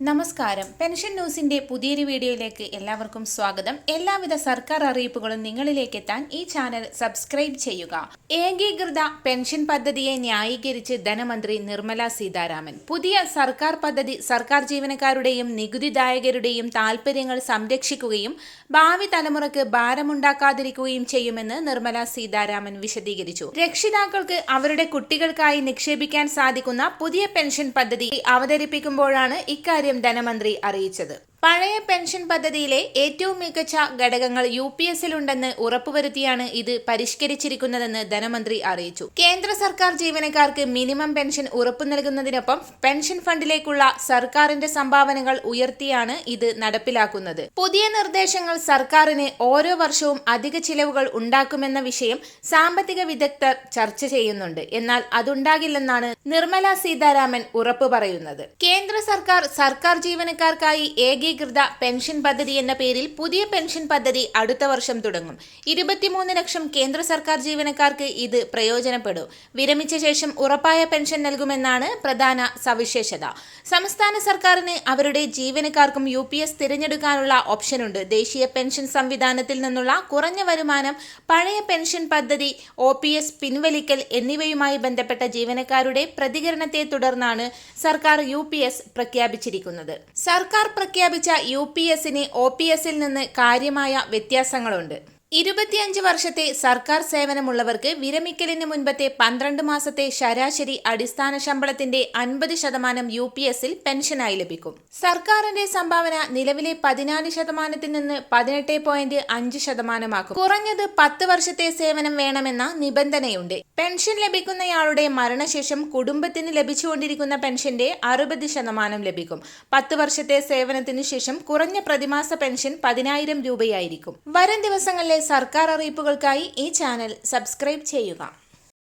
നമസ്കാരം. പെൻഷൻ ന്യൂസിന്റെ പുതിയൊരു വീഡിയോയിലേക്ക് എല്ലാവർക്കും സ്വാഗതം. എല്ലാവിധ സർക്കാർ അറിയിപ്പുകളും നിങ്ങളിലേക്ക് എത്താൻ ഈ ചാനൽ സബ്സ്ക്രൈബ് ചെയ്യുക. ഏകീകൃത പെൻഷൻ പദ്ധതിയെ ന്യായീകരിച്ച് ധനമന്ത്രി നിർമ്മല സീതാരാമൻ. പുതിയ സർക്കാർ പദ്ധതി സർക്കാർ ജീവനക്കാരുടെയും നികുതിദായകരുടെയും താൽപര്യങ്ങൾ സംരക്ഷിക്കുകയും ഭാവി തലമുറയ്ക്ക് ഭാരമുണ്ടാക്കാതിരിക്കുകയും ചെയ്യുമെന്ന് നിർമ്മല സീതാരാമൻ വിശദീകരിച്ചു. രക്ഷിതാക്കൾക്ക് അവരുടെ കുട്ടികൾക്കായി നിക്ഷേപിക്കാൻ സാധിക്കുന്ന പുതിയ പെൻഷൻ പദ്ധതി അവതരിപ്പിക്കുമ്പോഴാണ് ഇക്കാര്യം ധനമന്ത്രി അറിയിച്ചത് പഴയ പെൻഷൻ പദ്ധതിയിലെ ഏറ്റവും മികച്ച ഘടകങ്ങൾ യു പി എസിലുണ്ടെന്ന് ഉറപ്പുവരുത്തിയാണ് ഇത് പരിഷ്കരിച്ചിരിക്കുന്നതെന്ന് ധനമന്ത്രി അറിയിച്ചു. കേന്ദ്ര സർക്കാർ ജീവനക്കാർക്ക് മിനിമം പെൻഷൻ ഉറപ്പു നൽകുന്നതിനൊപ്പം പെൻഷൻ ഫണ്ടിലേക്കുള്ള സർക്കാരിന്റെ സംഭാവനകൾ ഉയർത്തിയാണ് ഇത് നടപ്പിലാക്കുന്നത്. പുതിയ നിർദ്ദേശങ്ങൾ സർക്കാരിന് ഓരോ വർഷവും അധിക ചിലവുകൾ ഉണ്ടാക്കുമെന്ന വിഷയം സാമ്പത്തിക വിദഗ്ധർ ചർച്ച ചെയ്യുന്നുണ്ട്. എന്നാൽ അതുണ്ടാകില്ലെന്നാണ് നിർമ്മല സീതാരാമൻ ഉറപ്പു പറയുന്നത്. കേന്ദ്ര സർക്കാർ സർക്കാർ ജീവനക്കാർക്കായി ഏകീകൃത പെൻഷൻ പദ്ധതി എന്ന പേരിൽ പുതിയ പെൻഷൻ പദ്ധതി അടുത്ത വർഷം തുടങ്ങും. ഇരുപത്തിമൂന്ന് ലക്ഷം കേന്ദ്ര സർക്കാർ ജീവനക്കാർക്ക് ഇത് പ്രയോജനപ്പെടും. വിരമിച്ച ശേഷം ഉറപ്പായ പെൻഷൻ നൽകുമെന്നാണ് പ്രധാന സവിശേഷത. സംസ്ഥാന സർക്കാരിന് അവരുടെ ജീവനക്കാർക്കും യു പി എസ് തിരഞ്ഞെടുക്കാനുള്ള ഓപ്ഷനുണ്ട്. ദേശീയ പെൻഷൻ സംവിധാനത്തിൽ നിന്നുള്ള കുറഞ്ഞ വരുമാനം പഴയ പെൻഷൻ പദ്ധതി ഒ പി എസ് പിൻവലിക്കൽ എന്നിവയുമായി ബന്ധപ്പെട്ട ജീവനക്കാരുടെ പ്രതികരണത്തെ തുടർന്നാണ് സർക്കാർ യു പി എസ് പ്രഖ്യാപിച്ചിരിക്കുന്നത്. സർക്കാർ പ്രഖ്യാപിച്ച യു പി എസിന് ഒ പി എസിൽ നിന്ന് കാര്യമായ വ്യത്യാസങ്ങളുണ്ട് ഇരുപത്തിയഞ്ച് വർഷത്തെ സർക്കാർ സേവനമുള്ളവർക്ക് വിരമിക്കലിന് മുൻപത്തെ പന്ത്രണ്ട് മാസത്തെ ശരാശരി അടിസ്ഥാന ശമ്പളത്തിന്റെ അൻപത് ശതമാനം യു പി എസിൽ പെൻഷനായി ലഭിക്കും. സർക്കാരിന്റെ സംഭാവന നിലവിലെ പതിനാല് ശതമാനത്തിൽ നിന്ന് പതിനെട്ട് പോയിന്റ് അഞ്ച് ശതമാനമാക്കും. കുറഞ്ഞത് പത്ത് വർഷത്തെ സേവനം വേണമെന്ന നിബന്ധനയുണ്ട്. പെൻഷൻ ലഭിക്കുന്നയാളുടെ മരണശേഷം കുടുംബത്തിന് ലഭിച്ചുകൊണ്ടിരിക്കുന്ന പെൻഷന്റെ അറുപത് ശതമാനം ലഭിക്കും. പത്ത് വർഷത്തെ സേവനത്തിനു ശേഷം കുറഞ്ഞ പ്രതിമാസ പെൻഷൻ പതിനായിരം രൂപയായിരിക്കും. വരും ദിവസങ്ങളിലെ സർക്കാർ അറിയിപ്പുകൾക്കായി ഈ ചാനൽ സബ്സ്ക്രൈബ് ചെയ്യുക.